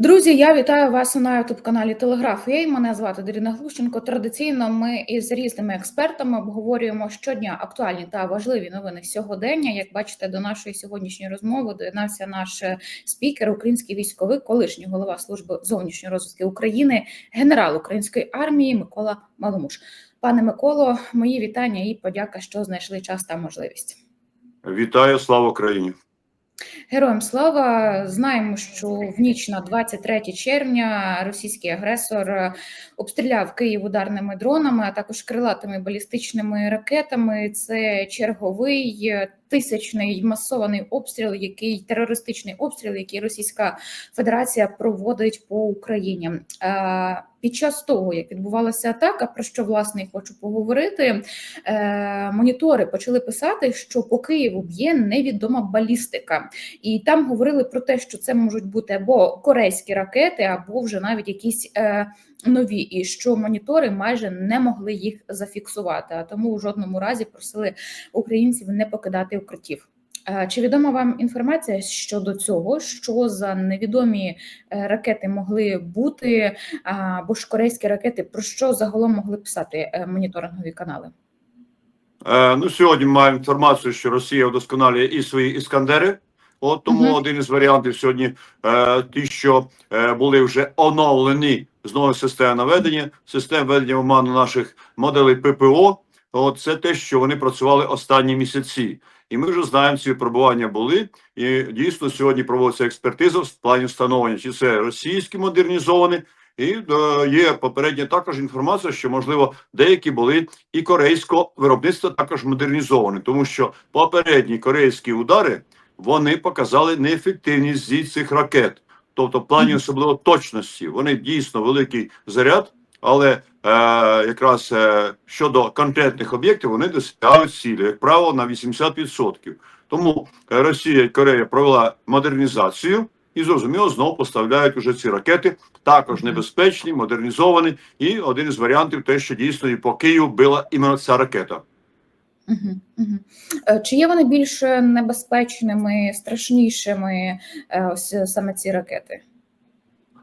Друзі, я вітаю вас на youtube каналі Телеграф. Я мене звати Даріна Глущенко. Традиційно ми із різними експертами обговорюємо щодня актуальні та важливі новини сьогодення. Як бачите, до нашої сьогоднішньої розмови доєднався наш е, спікер, український військовий, колишній голова служби зовнішньої розвитки України, генерал української армії Микола Маломуш. Пане Миколо, мої вітання і подяка, що знайшли час та можливість. Вітаю, слава Україні! Героям слава знаємо, що в ніч на 23 червня російський агресор е, обстріляв Київ ударними дронами, а також крилатими балістичними ракетами. Це черговий е, тисячний масований обстріл, який терористичний обстріл, який Російська Федерація проводить по Україні. Е, Під час того, як відбувалася атака, про що власне хочу поговорити, е, монітори почали писати, що по Києву б'є невідома балістика, і там говорили про те, що це можуть бути або корейські ракети, або вже навіть якісь. Е, Нові і що монітори майже не могли їх зафіксувати, а тому у жодному разі просили українців не покидати укриттів. Чи відома вам інформація щодо цього, що за невідомі е, ракети могли бути, або ж корейські ракети, про що загалом могли писати е, моніторингові канали? Е, ну, сьогодні маємо інформацію, що Росія вдосконалює і свої іскандери. От тому Мгм. один із варіантів сьогодні е, ті, що е, були вже оновлені знову системи наведення, систем ведення оману наших моделей ППО. От це те, що вони працювали останні місяці. І ми вже знаємо, ці випробування були. І дійсно сьогодні проводиться експертиза в плані встановлення, чи це російські модернізовані, і е, є попередня також інформація, що можливо деякі були і корейського виробництва також модернізовані, тому що попередні корейські удари вони показали неефективність зі цих ракет, тобто в плані особливо точності. Вони дійсно великий заряд, але е, якраз е, щодо конкретних об'єктів вони досягають цілі, як правило, на 80%. Тому е, Росія і Корея провела модернізацію і зрозуміло знову поставляють уже ці ракети, також небезпечні, модернізовані. І один із варіантів, те, що дійсно і по Києву била іменно ця ракета. Угу, угу. Чи є вони більш небезпечними, страшнішими, е, ось саме ці ракети?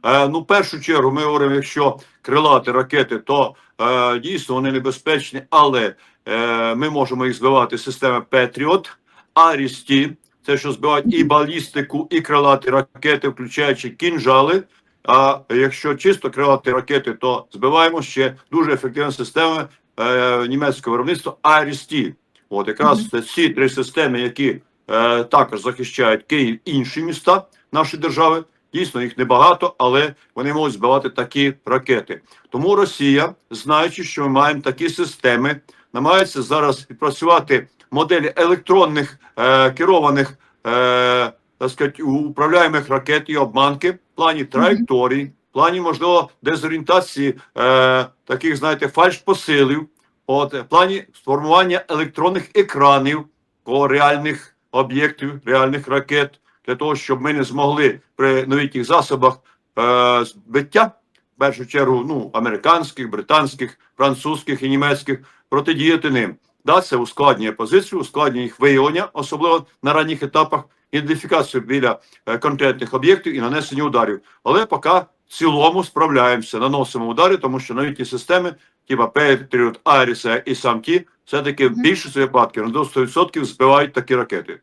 Е, ну, в першу чергу, ми говоримо, якщо крилати ракети, то е, дійсно вони небезпечні, але е, ми можемо їх збивати системи Петріот, Арісті, це що збивають і балістику, і крилаті ракети, включаючи кінжали. А якщо чисто крилаті ракети, то збиваємо ще дуже ефективна система е, німецького виробництва Арісті. От якраз Мгм. це ці три системи, які е, також захищають Київ і інші міста нашої держави. Дійсно, їх небагато, але вони можуть збивати такі ракети. Тому Росія, знаючи, що ми маємо такі системи, намагається зараз відпрацювати моделі електронних е, керованих е, так сказати, управляємих ракет і обманки в плані траєкторій, плані можливо дезорієнтації е, таких, знаєте, фальшпосилів, от в плані сформування електронних екранів по реальних об'єктів, реальних ракет для того, щоб ми не змогли при новітніх засобах е, збиття, в першу чергу, ну, американських, британських, французьких і німецьких, протидіяти ним. Да, це ускладнює позицію, ускладнює їх виявлення, особливо на ранніх етапах, ідентифікацію біля е, конкретних об'єктів і нанесення ударів. Але поки в цілому справляємося, наносимо удари, тому що новітні системи, типа Patriot, Iris і самті, все-таки в більшості випадків на до 100% збивають такі ракети.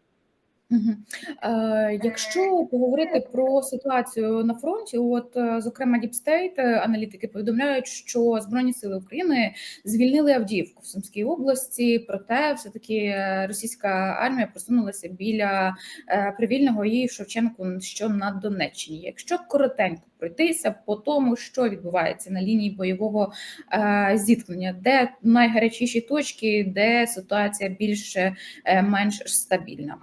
Угу. Е, якщо поговорити про ситуацію на фронті, от е, зокрема Діпстейт, аналітики повідомляють, що Збройні сили України звільнили Авдіївку в Сумській області, проте все таки російська армія просунулася біля е, Привільного і Шевченку, що на Донеччині. Якщо коротенько пройтися по тому, що відбувається на лінії бойового е, зіткнення, де найгарячіші точки, де ситуація більше е, менш стабільна.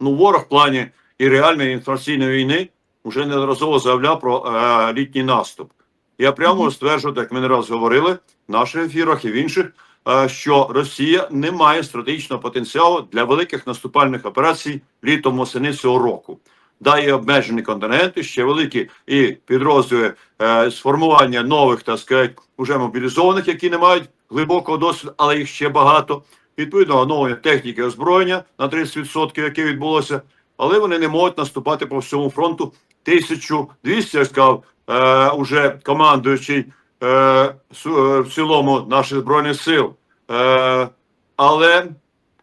Ну, ворог в плані і реальної інформаційної війни вже неодноразово заявляв про е, літній наступ. Я прямо Мгм. стверджую, як ми не раз говорили в наших ефірах і в інших, е, що Росія не має стратегічного потенціалу для великих наступальних операцій літом восени цього року. Да, є обмежені континенти, ще великі і підрозділи е, сформування нових, так сказати, уже мобілізованих, які не мають глибокого досвіду, але їх ще багато. Відповідно оновлення техніки озброєння на 30%, яке відбулося, але вони не можуть наступати по всьому фронту. 1200, як сказав е, уже командуючий е, е, в цілому наших збройних сил. Е, але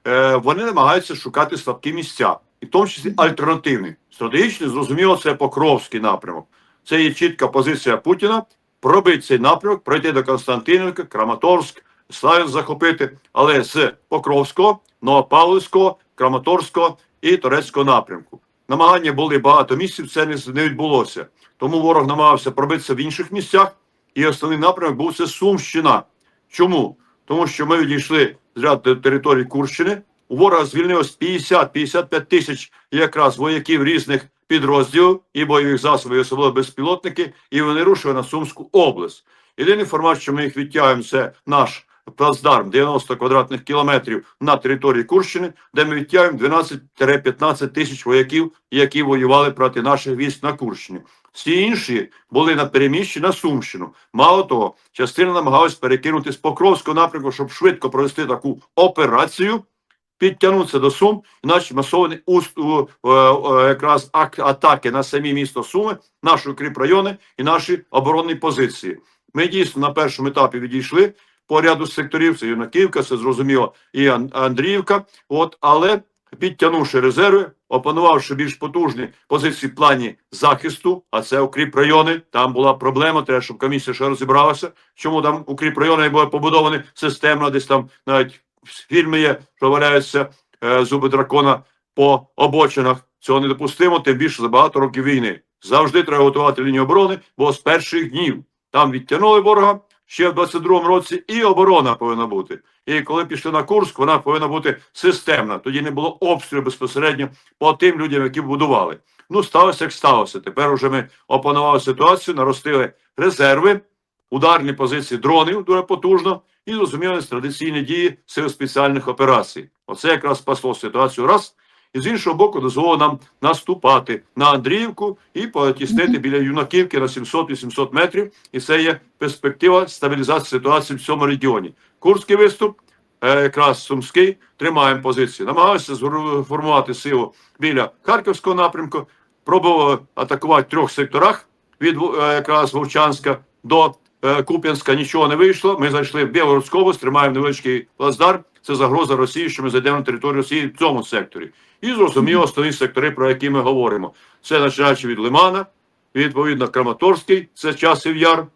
е, вони намагаються шукати слабкі місця, і в тому числі альтернативні. Стратегічно, зрозуміло, це Покровський напрямок. Це є чітка позиція Путіна пробити цей напрямок, пройти до Константинівки, Краматорськ, Славянськ захопити, але з Покровського, Новопавлівського, Краматорського і Торецького напрямку. Намагання були багато місяців, це не, відбулося. Тому ворог намагався пробитися в інших місцях, і основний напрямок був це Сумщина. Чому? Тому що ми відійшли з ряду територій Курщини. У ворога звільнилось 50-55 тисяч якраз вояків різних підрозділів і бойових засобів, і особливо безпілотники, і вони рушили на Сумську область. Єдиний формат, що ми їх відтягуємо, це наш плацдарм 90 квадратних кілометрів на території Курщини, де ми відтягуємо 12-15 тисяч вояків, які воювали проти наших військ на Курщині. Всі інші були на переміщі на Сумщину. Мало того, частина намагалась перекинути з Покровського напрямку, щоб швидко провести таку операцію, підтягнутися до Сум, іначе масовані уст, у, е, е, якраз ак- атаки на самі місто Суми, наші укріпрайони і наші оборонні позиції. Ми дійсно на першому етапі відійшли по ряду секторів. Це Юнаківка, це зрозуміло, і Андріївка. От, але підтягнувши резерви, опанувавши більш потужні позиції в плані захисту, а це укріп райони. Там була проблема, треба, щоб комісія ще розібралася, чому там укріп райони були побудовані системно, десь там навіть фільми є, що валяються е, зуби дракона по обочинах. Цього недопустимо, тим більше за багато років війни. Завжди треба готувати лінію оборони, бо з перших днів там відтягнули ворога ще в 22-му році, і оборона повинна бути. І коли пішли на Курск, вона повинна бути системна. Тоді не було обстрілу безпосередньо по тим людям, які будували. Ну, сталося як сталося. Тепер уже ми опанували ситуацію, наростили резерви, ударні позиції дронів дуже потужно і зрозуміли традиційні дії сил спеціальних операцій. Оце якраз спасло ситуацію раз. І з іншого боку, дозволило нам наступати на Андріївку і потіснити біля юнаківки на 700-800 метрів. І це є перспектива стабілізації ситуації в цьому регіоні. Курський виступ, е, якраз Сумський, тримаємо позиції. Намагалися зформувати силу біля Харківського напрямку, пробували атакувати в трьох секторах від е, якраз Вовчанська до Куп'янська. Нічого не вийшло. Ми зайшли в Білгородську область, тримаємо невеличкий плацдарм. Це загроза Росії, що ми зайдемо на територію Росії в цьому секторі. І зрозуміло основні сектори, про які ми говоримо. Це починаючи від Лимана, відповідно Краматорський, це часів яр,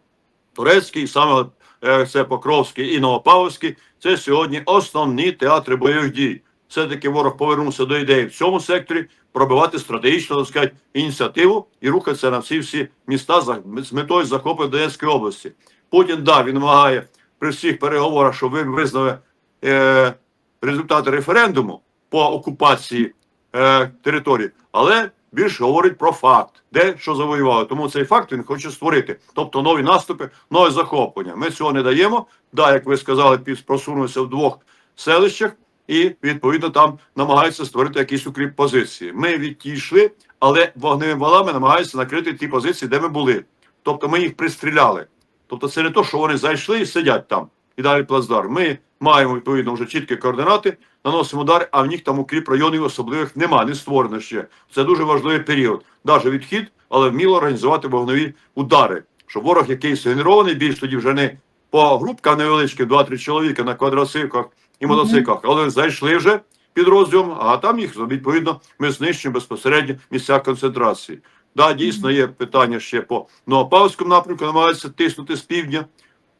Турецький, саме е, це Покровський і Новопавловський. Це сьогодні основні театри бойових дій. Все-таки ворог повернувся до ідеї в цьому секторі пробивати стратегічно так сказати, ініціативу і рухатися на всі всі міста з метою захоплення Донецької області. Путін да, він вимагає при всіх переговорах, щоб він визнав е, результати референдуму по окупації е, території, але більше говорить про факт, де що завоювали. Тому цей факт він хоче створити. Тобто нові наступи, нове захоплення. Ми цього не даємо. Да, як ви сказали, просунувся в двох селищах, і відповідно там намагаються створити якісь укріп позиції. Ми відійшли, але вогневими валами намагаються накрити ті позиції, де ми були. Тобто ми їх пристріляли. Тобто це не то, що вони зайшли і сидять там. І далі плацдарм. Ми маємо відповідно вже чіткі координати, наносимо удари, а в них там укріп районів особливих нема, не створено ще. Це дуже важливий період. Навіть відхід, але вміло організувати вогнові удари. Щоб ворог якийсь генерований, більш тоді вже не по групкам невеличким, 2-3 чоловіка на квадроциклах і мотоциклах, але зайшли вже підрозділом, а там їх відповідно ми знищуємо безпосередньо місця концентрації. Да, дійсно є питання ще по Новопавському напрямку, намагаються тиснути з півдня.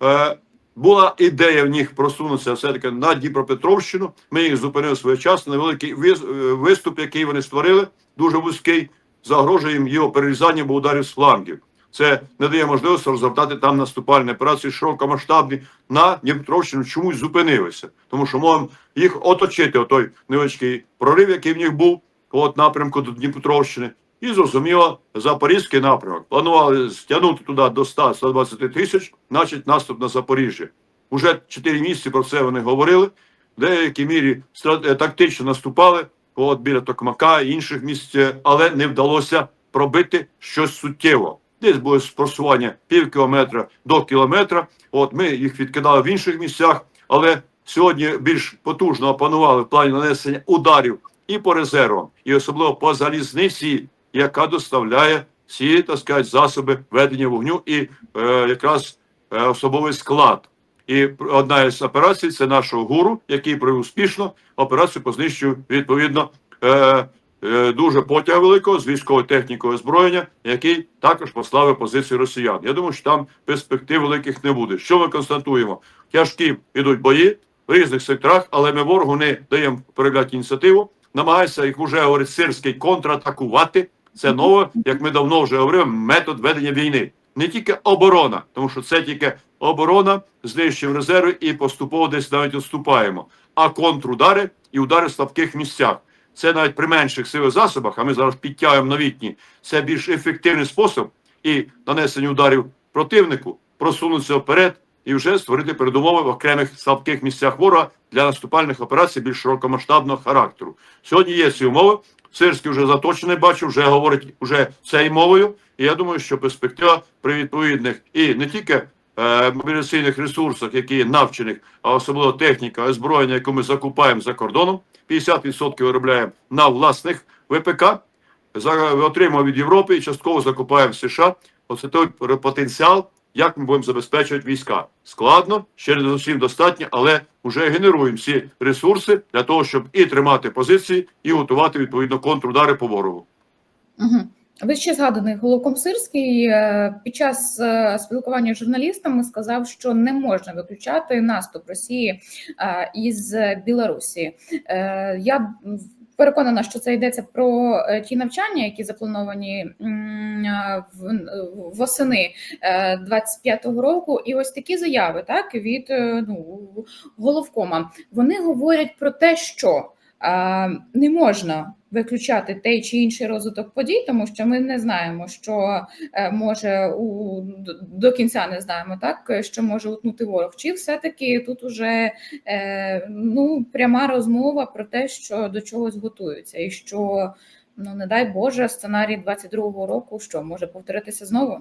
Е, була ідея в них просунутися все-таки на Дніпропетровщину. Ми їх зупинили своєчасно. Невеликий е, виступ, який вони створили, дуже вузький, загрожує їм його перерізання, бо ударів з флангів. Це не дає можливості розгортати там наступальні операції широкомасштабні на Дніпропетровщину чомусь зупинилися. Тому що можемо їх оточити, отой невеличкий прорив, який в них був, от напрямку до Дніпропетровщини. І зрозуміло, Запорізький напрямок. Планували стягнути туди до 100-120 тисяч, значить наступ на Запоріжжя. Уже 4 місяці про це вони говорили. В деякій мірі е, тактично наступали от біля Токмака і інших місць, але не вдалося пробити щось суттєво. Десь було просування пів кілометра до кілометра. От ми їх відкидали в інших місцях, але сьогодні більш потужно опанували в плані нанесення ударів і по резервам, і особливо по залізниці, яка доставляє всі так сказати, засоби ведення вогню і е, якраз е, особовий склад. І одна із операцій це нашого гуру, який провів успішно операцію по знищенню відповідно е, дуже потяга великого з військовою технікою озброєння, який також пославив позиції росіян. Я думаю, що там перспектив великих не буде. Що ми констатуємо? Тяжкі йдуть бої в різних секторах, але ми ворогу не даємо переглядати ініціативу. Намагається, як вже говорить Сирський, контратакувати. Це нове, як ми давно вже говорили, метод ведення війни. Не тільки оборона, тому що це тільки оборона, знищуємо резерви і поступово десь навіть відступаємо. А контрудари і удари в слабких місцях. Це навіть при менших силових засобах, а ми зараз підтягуємо новітні. Це більш ефективний спосіб і нанесення ударів противнику, просунутися вперед і вже створити передумови в окремих слабких місцях ворога для наступальних операцій більш широкомасштабного характеру. Сьогодні є ці умови. Сирський вже заточений, бачу, вже говорить уже цією мовою. І я думаю, що перспектива при відповідних і не тільки мобілізаційних ресурсах, які навчених, а особливо техніка, озброєння, яку ми закупаємо за кордоном, 50% виробляємо на власних ВПК, отримуємо від Європи і частково закупаємо в США. Оце той потенціал, як ми будемо забезпечувати війська. Складно, ще не зовсім достатньо, але вже генеруємо всі ресурси для того, щоб і тримати позиції, і готувати відповідно контрудари по ворогу. Угу. Ви ще згаданий Голоком Сирський е, під час е, спілкування з журналістами сказав, що не можна виключати наступ Росії е, із Білорусі. Я переконана, що це йдеться про ті навчання, які заплановані восени е, 25-го року. І ось такі заяви, так від ну, головкома. Вони говорять про те, що не можна виключати той чи інший розвиток подій, тому що ми не знаємо, що е, може у до кінця не знаємо, так що може утнути ворог. Чи все-таки тут уже е, ну пряма розмова про те, що до чогось готуються, і що ну не дай Боже, сценарій 22-го року що може повторитися знову?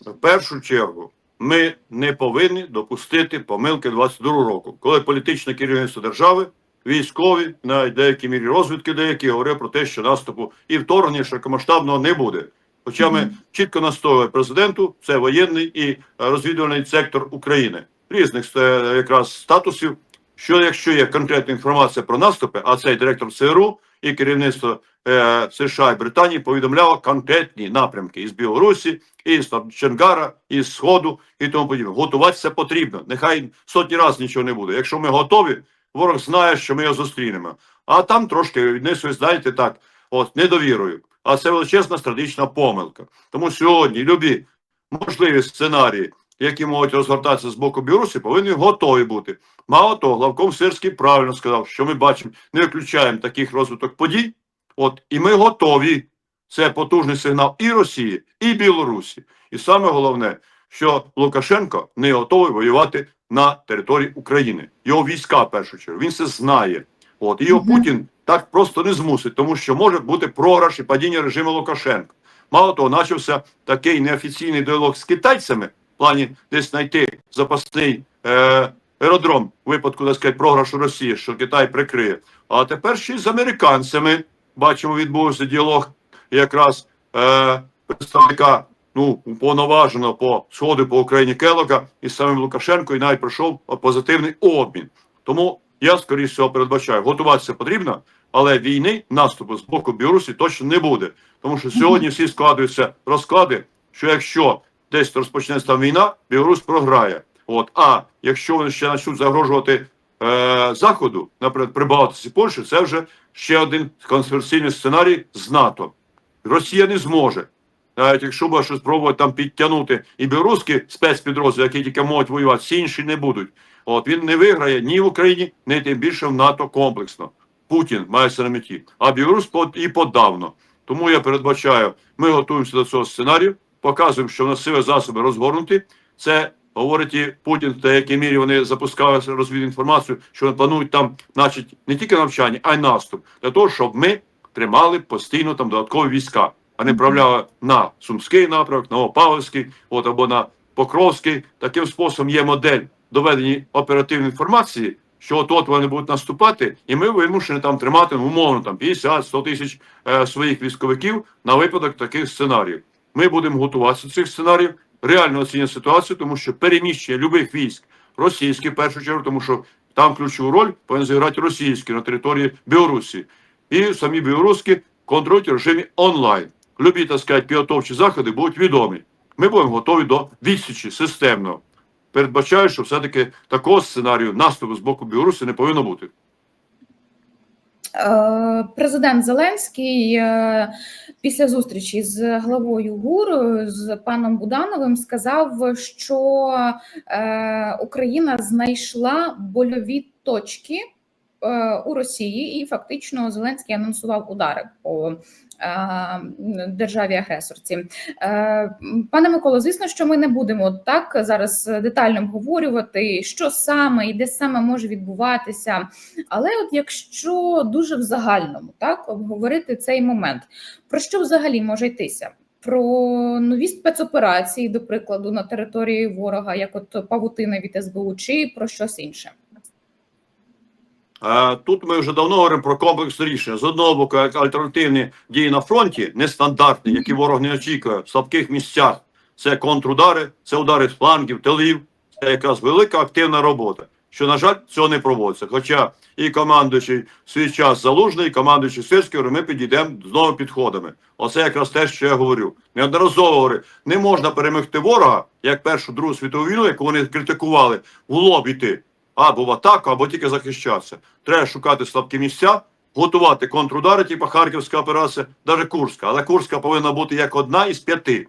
В першу чергу ми не повинні допустити помилки 22 року, коли політичне керівництво держави, військові, навіть деякі мірі розвідки, деякі говорили про те, що наступу і вторгнення широкомасштабного не буде. Хоча ми чітко настоювали президенту, це воєнний і е, розвідувальний сектор України різних е, якраз статусів. Що якщо є конкретна інформація про наступи, а цей директор ЦРУ і керівництво е, США і Британії повідомляло конкретні напрямки із Білорусі, із там, Ченгара, із Сходу і тому подібне. Готуватися потрібно. Нехай сотні разів нічого не буде. Якщо ми готові, ворог знає, що ми його зустрінемо. А там трошки віднесуть, знаєте, так, от недовірою. А це величезна стратегічна помилка. Тому сьогодні любі можливі сценарії, які можуть розгортатися з боку Білорусі, повинні готові бути. Мало того, главком Сирський правильно сказав, що ми бачимо, не виключаємо таких розвиток подій. От і ми готові. Це потужний сигнал і Росії, і Білорусі. І саме головне, що Лукашенко не готовий воювати на території України. Його війська в першу чергу. Він це знає. От і його. Путін так просто не змусить, тому що може бути програш і падіння режиму Лукашенка. Мало того, почався такий неофіційний діалог з китайцями в плані десь знайти запасний е, аеродром в випадку, так сказати, програшу Росії, що Китай прикриє. А тепер ще й з американцями бачимо, відбувся діалог якраз е, представника ну уповноваженого по сходу по Україні Келока із самим Лукашенко, і навіть пройшов позитивний обмін. Тому я скоріше всього передбачаю, готуватися потрібно, але війни наступу з боку Білорусі точно не буде. Тому що сьогодні всі складуються розклади, що якщо десь розпочнеться там війна, Білорусь програє. От а якщо вони ще почнуть загрожувати е, заходу, наприклад, при Балтиці Польщі, це вже ще один консперсійний сценарій з НАТО. Росія не зможе. Навіть якщо буде щось спробувати там підтягнути і білоруські спецпідрозділи, які тільки можуть воювати, всі інші не будуть. От він не виграє ні в Україні, ні тим більше в НАТО комплексно. Путін має це на меті, а Білорусь по- і подавно. Тому я передбачаю, ми готуємося до цього сценарію, показуємо, що в нас сили засоби розгорнуті. Це говорить і Путін, в деякій мірі вони запускали розвідну інформацію, що вони планують там, значить, не тільки навчання, а й наступ, для того, щоб ми тримали постійно там додаткові війська, а не правляли на Сумський напрямок, на Опавлівський, от або на Покровський. Таким способом є модель доведення оперативної інформації, що от от вони будуть наступати, і ми вимушені там тримати ну, умовно там 50-100 тисяч е, своїх військовиків на випадок таких сценаріїв. Ми будемо готуватися до цих сценаріїв, реально оцінювати ситуацію, тому що переміщення любих військ російських в першу чергу, тому що там ключову роль повинен зіграти російські на території Білорусі. І самі білоруські контролюють режимі онлайн. Любі, так сказати, підготовчі заходи будуть відомі. Ми будемо готові до відсічі системно. Передбачаю, що все-таки такого сценарію наступу з боку Білорусі не повинно бути. Е, Президент Зеленський е, після зустрічі з главою ГУР з паном Будановим сказав, що е, Україна знайшла больові точки у Росії, і фактично Зеленський анонсував удари по е, державі-агресорці. Е, Пане Миколо, звісно, що ми не будемо так зараз детально обговорювати, що саме і де саме може відбуватися. Але от якщо дуже в загальному так обговорити цей момент, про що взагалі може йтися? Про нові спецоперації, до прикладу, на території ворога, як от павутина від СБУ, чи про щось інше? Тут ми вже давно говоримо про комплексне рішення. З одного боку, як альтернативні дії на фронті, нестандартні, які ворог не очікує в слабких місцях. Це контрудари, це удари з флангів, тилів. Це якраз велика активна робота. Що, на жаль, цього не проводиться. Хоча і командуючий свій час залужний, і командуючий Сирський, ми підійдемо з новими підходами. Оце якраз те, що я говорю. Неодноразово говорю, не можна перемогти ворога, як Першу Другу світову війну, яку вони критикували, в лоб іти або в атаку, або тільки захищатися. Треба шукати слабкі місця, готувати контрудари, типу Харківська операція, навіть Курська. Але Курська повинна бути як одна із п'яти: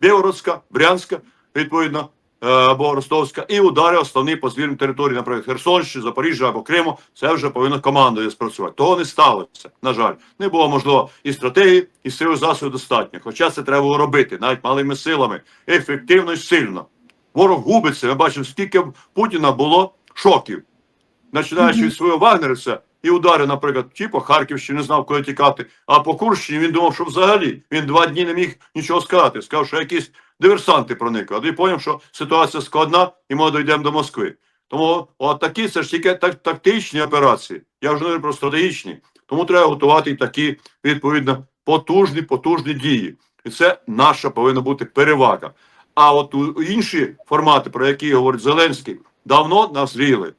Білгородська, Брянська, відповідно, е, або Ростовська, і удари основні по звільненій території, наприклад, Херсонщини, Запоріжжя або Криму. Це вже повинна командою спрацювати. Того не сталося. На жаль, не було можливо і стратегії, і сили засобів достатньо. Хоча це треба було робити навіть малими силами, ефективно і сильно. Ворог губиться. Ми бачимо, скільки Путіна було шоків. Починаючи від свого вагнерівця і удари, наприклад, чи по Харківщині не знав, куди тікати, а по Курщині він думав, що взагалі він два дні не міг нічого сказати. Сказав, що якісь диверсанти проникли. А тоді зрозумів, що ситуація складна, і ми дійдемо до Москви. Тому от такі це ж тільки так, тактичні операції. Я вже не говорю про стратегічні. Тому треба готувати і такі, відповідно, потужні, потужні дії. І це наша повинна бути перевага. А от у інші формати, про які говорить Зеленський, давно назріли.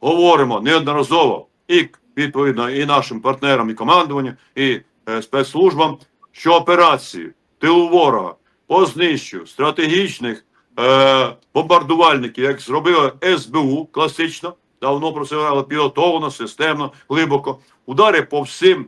Говоримо неодноразово і відповідно і нашим партнерам, і командуванню, і е, спецслужбам, що операції тилу ворога по знищенню стратегічних е, бомбардувальників, як зробила СБУ класично, давно про це говорили, підготовлено, системно, глибоко. Удари по всім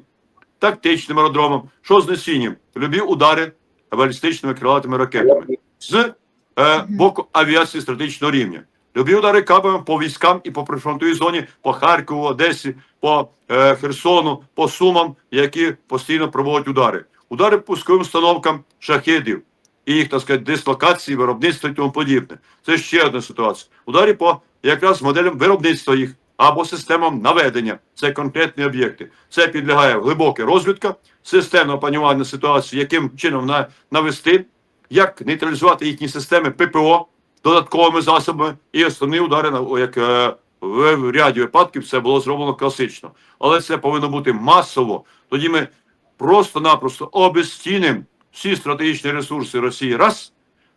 тактичним аеродромам, що з насінням? Любі удари балістичними крилатими ракетами з е, боку авіації стратегічного рівня. Любі удари кабами по військам і по прифронтовій зоні, по Харкову, Одесі, по е, Херсону, по Сумам, які постійно проводять удари. Удари по пусковим установкам шахедів і їх, так сказати, дислокації, виробництва і тому подібне. Це ще одна ситуація. Удари по якраз моделям виробництва їх або системам наведення. Це конкретні об'єкти. Це підлягає глибока розвідка, системне опанювання ситуації, яким чином навести, як нейтралізувати їхні системи ППО додатковими засобами і основні удари на як е, в, в ряді випадків це було зроблено класично. Але це повинно бути масово. Тоді ми просто-напросто обезцінимо всі стратегічні ресурси Росії. Раз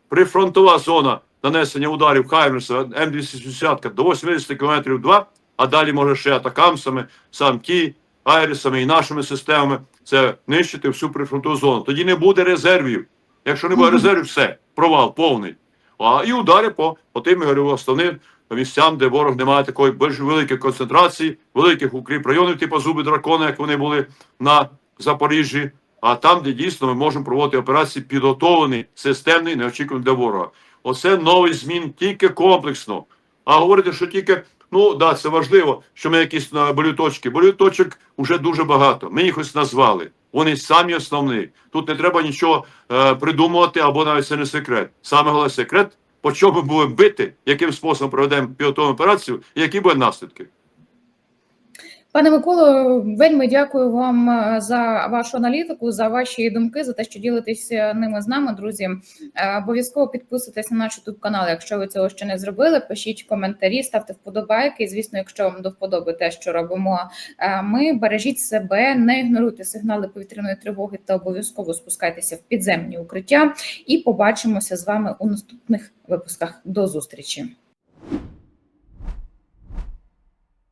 прифронтова зона нанесення ударів Хаймерса М260 до 80 км два, а далі може ще атакамсами, сам ті, айрісами і нашими системами. Це нищити всю прифронтову зону. Тоді не буде резервів. Якщо не буде резервів, все, провал повний. А і удари по, по тим я говорю, основним місцям, де ворог не має такої великої концентрації, великих укріп районів, типу зуби дракона, як вони були на Запоріжжі. А там, де дійсно ми можемо проводити операції підготовлені, системний, неочікуваний для ворога. Оце новий змін тільки комплексно. А говорити, що тільки, ну да, це важливо, що ми якісь на болюточки. Болюточок вже дуже багато. Ми їх ось назвали. Вони самі основні. Тут не треба нічого е, придумувати, або навіть це не секрет. Саме головне секрет, по чому будемо бити, яким способом проведемо підготовлену операцію, і які будуть наслідки. Пане Миколо, вельми дякую вам е, за вашу аналітику, за ваші думки, за те, що ділитеся ними з нами, друзі. Е, Обов'язково підписуйтесь на наш youtube канал, якщо ви цього ще не зробили. Пишіть коментарі, ставте вподобайки. І, Звісно, якщо вам до вподоби те, що робимо е, ми, бережіть себе, не ігноруйте сигнали повітряної тривоги та обов'язково спускайтеся в підземні укриття. І побачимося з вами у наступних випусках. До зустрічі.